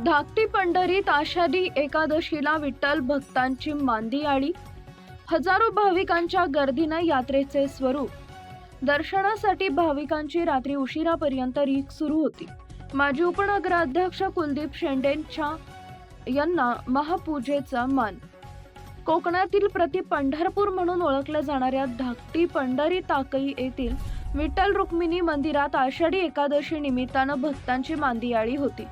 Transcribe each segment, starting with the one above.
धाकटी पंढरीत आषाढी एकादशीला विठ्ठल भक्तांची मांदी आळी हजारो भाविकांच्या गर्दीनं यात्रेचे स्वरूप. दर्शनासाठी भाविकांची रात्री उशिरापर्यंत रीक सुरू होती. माजी उपनगराध्यक्ष कुलदीप शेंडेंच्या यांना महापूजेचा मान. कोकणातील प्रति पंढरपूर म्हणून ओळखल्या जाणाऱ्या धाकटी पंढरी ताकई येथील विठ्ठल रुक्मिणी मंदिरात आषाढी एकादशी निमित्तानं भक्तांची मांदियाळी होती.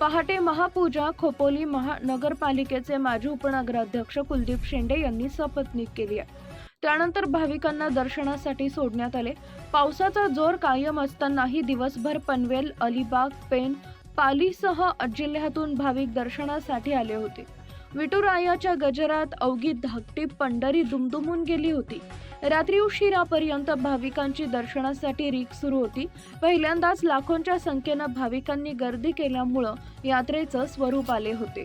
पहाटे महापूजा खोपोली महानगरपालिकेचे माजी उपनगराध्यक्ष कुलदीप शेंडे यांनी सपत्नीक केली आहे. त्यानंतर भाविकांना दर्शनासाठी सोडण्यात आले. पावसाचा जोर कायम असतानाही दिवसभर पनवेल अलिबाग पेण पालीसह जिल्ह्यातून भाविक दर्शनासाठी आले होते. विठुरायाच्या गजरात अवघी धाकटी पंढरी दुमदुमून गेली होती. रात्री उशिरापर्यंत भाविकांची दर्शनासाठी रीक सुरू होती. पहिल्यांदाच लाखोंच्या संख्येनं भाविकांनी गर्दी केल्यामुळं यात्रेचं स्वरूप आले होते.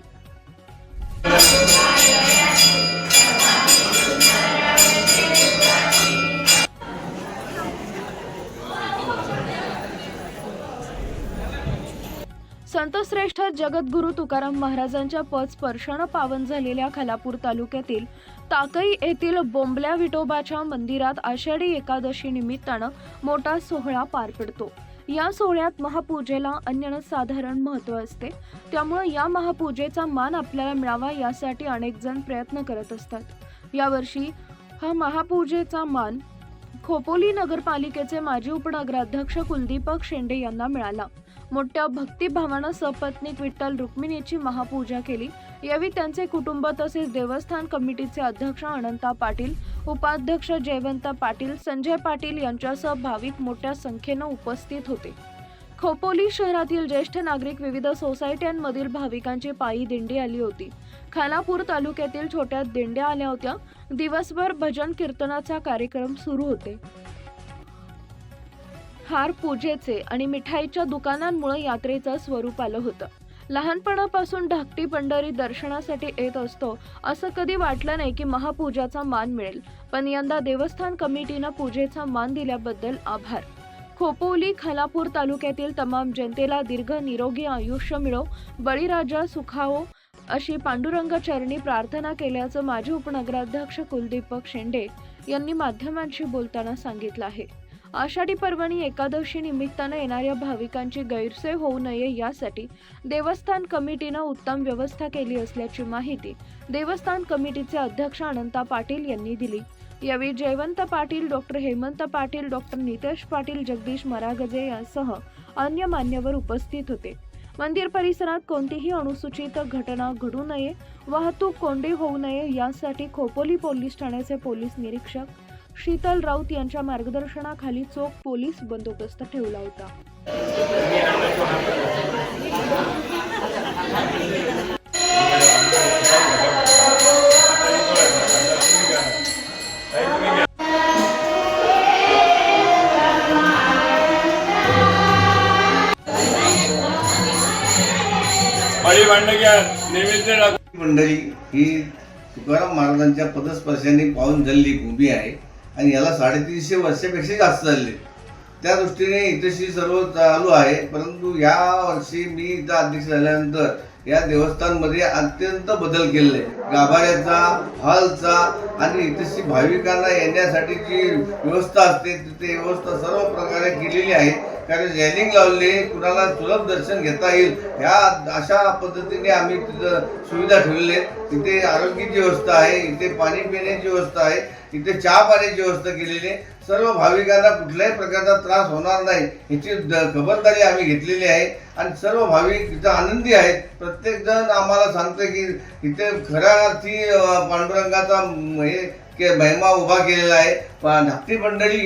संतश्रेष्ठ जगद्गुरु तुकाराम महाराजांच्या पद स्पर्शानं पावन झालेल्या खालापूर तालुक्यातील ताकई येथील बोंबल्या विठोबाच्या मंदिरात आषाढी एकादशी निमित्तानं मोठा सोहळा पार पडतो. या सोहळ्यात महापूजेला साधारण महत्त्व असते. त्यामुळे या महापूजेचा मान आपल्याला मिळावा यासाठी अनेक जण प्रयत्न करत असतात. यावर्षी हा महापूजेचा मान खोपोली नगरपालिकेचे माजी उपनगराध्यक्ष कुलदीपक शेंडे यांना मिळाला. मोठ्या भक्तिभावानं सपत्नीक विठ्ठल रुक्मिणीची महापूजा केली. यावेळी त्यांचे कुटुंब तसेच देवस्थान कमिटीचे अध्यक्ष अनंता पाटील उपाध्यक्ष जयवंत पाटील संजय पाटील यांच्यासह भाविक मोठ्या संख्येनं उपस्थित होते. खोपोली शहरातील ज्येष्ठ नागरिक विविध सोसायट्यांमधील भाविकांची पायी दिंडी आली होती. खानापूर तालुक्यातील छोट्या दिंड्या आल्या होत्या. दिवसभर भजन कीर्तनाचा कार्यक्रम सुरू होते. फार पूजेचे आणि मिठाईच्या दुकानांमुळे यात्रेचं स्वरूप आलं होतं. लहानपणापासून धाकटी पंढरी दर्शनासाठी येत असतो असं कधी वाटलं नाही की महापूजाचा मान मिळेल. पण यंदा देवस्थान कमिटीनं पूजेचा मान दिल्याबद्दल आभार. खोपोली खालापूर तालुक्यातील तमाम जनतेला दीर्घ निरोगी आयुष्य मिळो बळीराजा सुखावो अशी पांडुरंग चरणी प्रार्थना केल्याचं माजी उपनगराध्यक्ष कुलदीपक शेंडे यांनी माध्यमांशी बोलताना सांगितलं आहे. आषाढी पर्वणी एकादशी निमित्तानं येणाऱ्या भाविकांची गैरसोय होऊ नये यासाठी देवस्थान कमिटीनं उत्तम व्यवस्था केली असल्याची माहिती देवस्थान कमिटीचे अध्यक्ष अनंता पाटील यांनी दिली. यावेळी जयवंत पाटील डॉक्टर हेमंत पाटील डॉक्टर नितेश पाटील जगदीश मरागजे यांसह अन्य मान्यवर उपस्थित होते. मंदिर परिसरात कोणतीही अनुसूचित घटना घडू नये वाहतूक कोंडी होऊ नये यासाठी खोपोली पोलीस ठाण्याचे पोलीस निरीक्षक शीतल राऊत यांच्या मार्गदर्शनाखाली चोख पोलीस बंदोबस्त ठेवला होता. मंडळी ही तुकाराम महाराजांच्या पदस्पर्शाने पाहून झालेली भूमी आहे. आणि याला साडेतीनशे वर्षापेक्षा जास्त झाले. त्या दृष्टीने इथेशी सर्व चालू आहे परंतु या वर्षी मी इथं अध्यक्ष झाल्यानंतर या देवस्थानमध्ये अत्यंत बदल केलेले गाभाऱ्याचा हॉलचा आणि इथेशी भाविकांना येण्यासाठी जी व्यवस्था असते. तिथे व्यवस्था सर्व प्रकारे केलेली आहे. कारण रॅलिंग लावले कुणाला सुलभ दर्शन घेता येईल ह्या अशा पद्धतीने आम्ही तिथं सुविधा ठेवलेल्या आहेत. तिथे आरोग्याची व्यवस्था आहे इथे पाणी पिण्याची व्यवस्था आहे. इथे चहा पाण्याची व्यवस्था केलेली आहे. सर्व भाविकांना कुठल्याही प्रकारचा त्रास होणार नाही याची खबरदारी आम्ही घेतलेली आहे. आणि सर्व भाविक इथं आनंदी आहेत. प्रत्येक जण आम्हाला सांगतं की इथे खऱ्या अर्थी पांडुरंगाचा हे के महिमा उभा केलेला आहे. धाकटी मंडळी